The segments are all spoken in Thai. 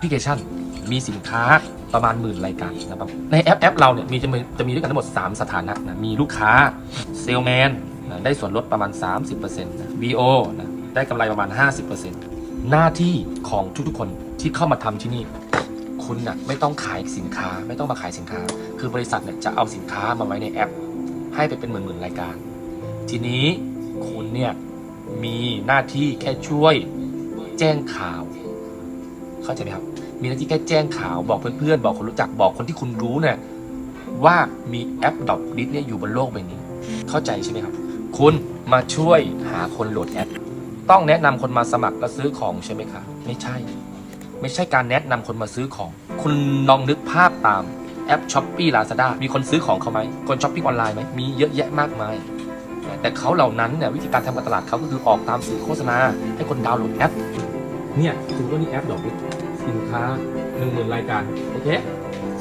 พลิเคชัน มีสินค้าประมาณหมื่นรายการนะครับในแอปแอปเราเนี่ยมีจะมีจะมีด้วยกันทั้งหมด 3 สถานะนะมีลูกค้าเซลแมนนะได้ส่วนลดประมาณ 30%นะ BO นะได้กำไรประมาณ 50%หน้าที่ของทุกๆคนที่เข้ามาทำที่นี่ คุณนะไม่ต้องขายสินค้าไม่ต้องมาขายสินค้า คือบริษัทเนี่ยจะเอาสินค้ามาไว้ในแอป ให้ไปเป็นหมื่นๆรายการ ทีนี้คุณเนี่ยมีหน้าที่แค่ช่วยแจ้งข่าว เข้าใจไหมครับ มีหน้าที่แค่แจ้งข่าวบอกเพื่อนๆ บอกคนรู้จักบอกคนที่คุณรู้เนี่ยว่ามีแอปดอกดิสเนี่ยอยู่บนโลกใบนี้ เข้าใจใช่ไหมครับ คุณมาช่วยหาคนโหลดแอป ต้องแนะนำคนมาสมัครและซื้อของใช่ไหมครับไม่ใช่ ไม่ใช่การแนะนำคนมาซื้อของ คุณลองนึกภาพตามแอปช้อปปี้ลาซาด้ามีคนซื้อของเขาไหมคนช้อปปิ้งออนไลน์ไหมมีเยอะแยะมากมายแต่เขาเหล่านั้นเนี่ยวิธีการทำการตลาดเขาก็คือออกตามสื่อโฆษณา ให้คนดาวน์โหลดแอป เนี่ยถึงว่านี่แอปดอกดิสินค้าหนึ่งหมื่นรายการโอเค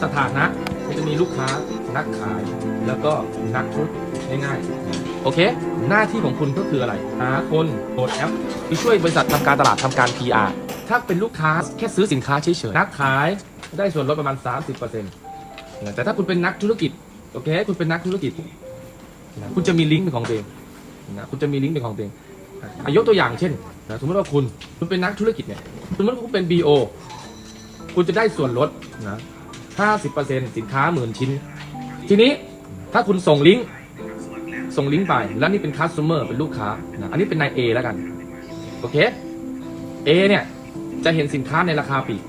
สถานะมันจะมีลูกค้านักขาย แล้วก็นักธุรกิจง่ายๆโอเค หน้าที่ของคุณก็คืออะไรหาคนโหลดแอปที่ช่วยบริษัททำการตลาดทำการ PR ถ้าเป็นลูกค้าแค่ซื้อสินค้าเฉยๆนักขายได้ส่วนลดประมาณ 30%นะแต่ถ้าคุณเป็นนักธุรกิจโอเค คุณเป็นนักธุรกิจนะคุณจะมีลิงก์เป็นของตัวเองนะคุณจะมีลิงก์เป็นของตัวเอง อะยกตัวอย่างเช่นนะสมมติว่าคุณคุณเป็นนักธุรกิจเนี่ยสมมติว่าคุณเป็น BO คุณจะได้ส่วนลดนะ50%สินค้าหมื่นชิ้น ทีนี้ถ้าคุณส่งลิงก์ส่งลิงก์ไป แล้วนี่เป็น customer เป็นลูกค้านะอันนี้เป็นนาย A แล้วกัน โอเค A เนี่ย จะเห็นสินค้าในราคาปีก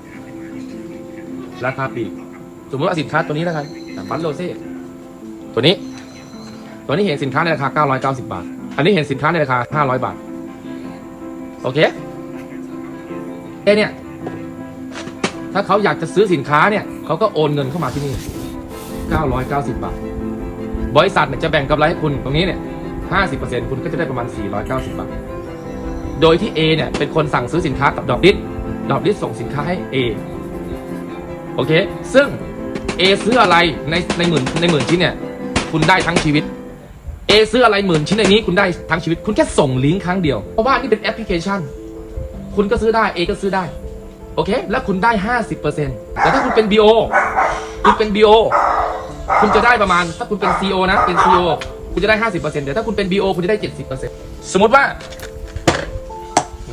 ราคาปีกสมมติว่าสินค้าตัวนี้แล้วกันบัตโลเซ่ตัวนี้ ตัวนี้เห็นสินค้าในราคา 990 บาท อันนี้เห็นสินค้าในราคา 500 บาท โอเคเอเนี่ย ถ้าเขาอยากจะซื้อสินค้าเนี่ยเขาก็โอนเงินเข้ามาที่นี่ 990 บาท บริษัทเนี่ยจะแบ่งกำไรให้คุณตรงนี้เนี่ย 50%คุณก็จะได้ประมาณ 490 บาท โดยที่ A เนี่ยเป็นคนสั่งซื้อสินค้ากับดอกดิสดอกดิสส่งสินค้าให้ A โอเค ซึ่ง A ซื้ออะไรในในหมื่นในหมื่นชิ้นเนี่ย คุณได้ทั้งชีวิต A ซื้ออะไรหมื่นชิ้นในนี้คุณได้ทั้งชีวิต คุณแค่ส่งลิงก์ครั้งเดียว เพราะว่านี่เป็นแอปพลิเคชัน คุณก็ซื้อได้ A ก็ซื้อได้ โอเค แล้วคุณได้ 50%แต่ถ้าคุณเป็น BO คุณเป็น BO คุณจะได้ประมาณ ถ้าคุณเป็น CO นะ เป็น CO คุณจะได้ 50%แต่ถ้าคุณเป็น BO คุณจะได้ 70%สมมติว่า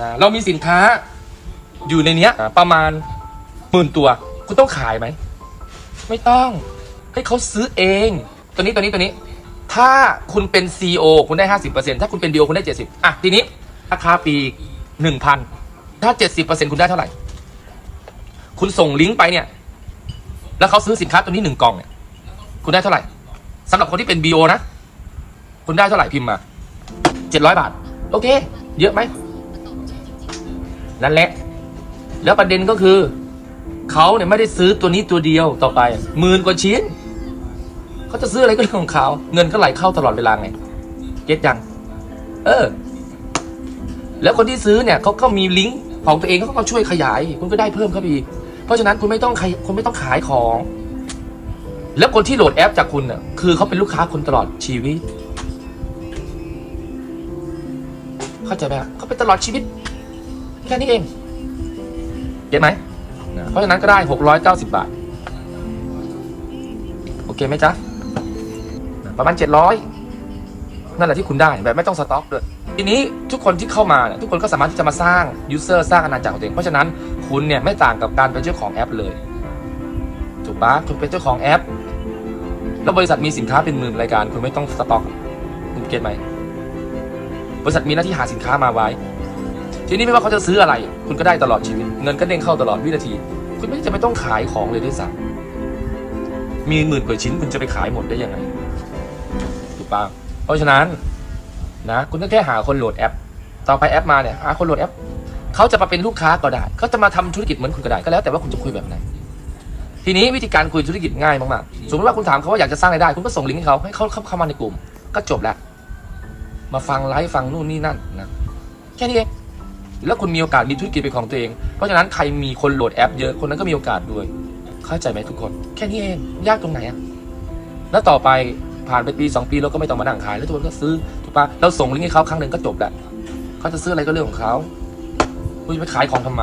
นะเรามีสินค้าอยู่ในเนี้ยประมาณหมื่นตัว คุณต้องขายไหม ไม่ต้อง ให้เขาซื้อเอง ตัวนี้ตัวนี้ตัวนี้ ถ้าคุณเป็น CEO คุณได้ 50%ถ้าคุณเป็น BO คุณได้ 70อะทีนี้ราคาปีก1,000 ถ้า 70%คุณได้เท่าไหร่ คุณส่งลิงก์ไปเนี่ย แล้วเขาซื้อสินค้าตัวนี้หนึ่งกล่องเนี่ย คุณได้เท่าไหร่สำหรับคนที่เป็น BO นะ คุณได้เท่าไหร่พิมพ์มา 700 บาท โอเค เยอะไหมนั่นแหละ แล้วประเด็นก็คือ เขาเนี่ยไม่ได้ซื้อตัวนี้ตัวเดียวต่อไปหมื่นกว่าชิ้น เขาจะซื้ออะไรก็เรื่องของเขาเงินก็ไหลเข้าตลอดเวลาไงเก็ตยัง เออ แล้วคนที่ซื้อเนี่ยเขาก็มีลิงก์ของตัวเองเขาก็ช่วยขยาย คุณก็ได้เพิ่มเข้าไปอีกเพราะฉะนั้นคุณไม่ต้องขยคุณไม่ต้องขายของ แล้วคนที่โหลดแอปจากคุณเนี่ยคือเขาเป็นลูกค้าคุณตลอดชีวิต เข้าใจไหมเขาเป็นตลอดชีวิตแค่นี้เองเก็ตไหมเพราะฉะนั้นก็ได้ 690 บาท โอเคไหมจ๊ะ ประมาณ 700 นั่นแหละที่คุณได้แบบไม่ต้องสต็อกด้วยทีนี้ทุกคนที่เข้ามาเนี่ยทุกคนก็สามารถที่จะมาสร้างยูเซอร์สร้างอาณาจักรของตัวเองเพราะฉะนั้นคุณเนี่ยไม่ต่างกับการเป็นเจ้าของแอปเลยถูกปะคุณเป็นเจ้าของแอป แล้วบริษัทมีสินค้าเป็นหมื่นรายการ คุณไม่ต้องสต็อกคุณเก็ตไหมบริษัทมีหน้าที่หาสินค้ามาไว้ ทีนี้ไม่ว่าเขาจะซื้ออะไร คุณก็ได้ตลอดชีวิต เงินก็เด้งเข้าตลอดวินาที คุณไม่จำเป็นต้องขายของเลยด้วยซ้ำมีหมื่นกว่าชิ้นคุณจะไปขายหมดได้ยังไง ถูกปะเพราะฉะนั้นนะคุณต้องแค่หาคนโหลดแอป ต่อไปแอปมาเนี่ยหาคนโหลดแอปเขาจะมาเป็นลูกค้าก็ได้เขาจะมาทำธุรกิจเหมือนคุณก็ได้ก็แล้วแต่ว่าคุณจะคุยแบบไหนทีนี้วิธีการคุยธุรกิจง่ายมากๆสมมติว่าคุณถามเขาว่าอยากจะสร้างรายได้ คุณก็ส่งลิงก์ให้เขาให้เขาเข้าเข้ามาในกลุ่ม ก็จบแล้วมาฟังไลฟ์ฟังนู่นนี่นั่นนะแค่นี้เองแล้วคุณมีโอกาสมีธุรกิจเป็นของตัวเอง เพราะฉะนั้นใครมีคนโหลดแอปเยอะคนนั้นก็มีโอกาสด้วย เข้าใจไหมทุกคน แค่นี้เองยากตรงไหนอะแล้วต่อไป ผ่านไปปีสองปีเราก็ไม่ต้องมานั่งขายแล้วทุกคนก็ซื้อถูกปะเราส่งลิงก์ให้เขาครั้งหนึ่งก็จบแล้วเขาจะซื้ออะไรก็เรื่องของเขาคุณจะไปขายของทำไม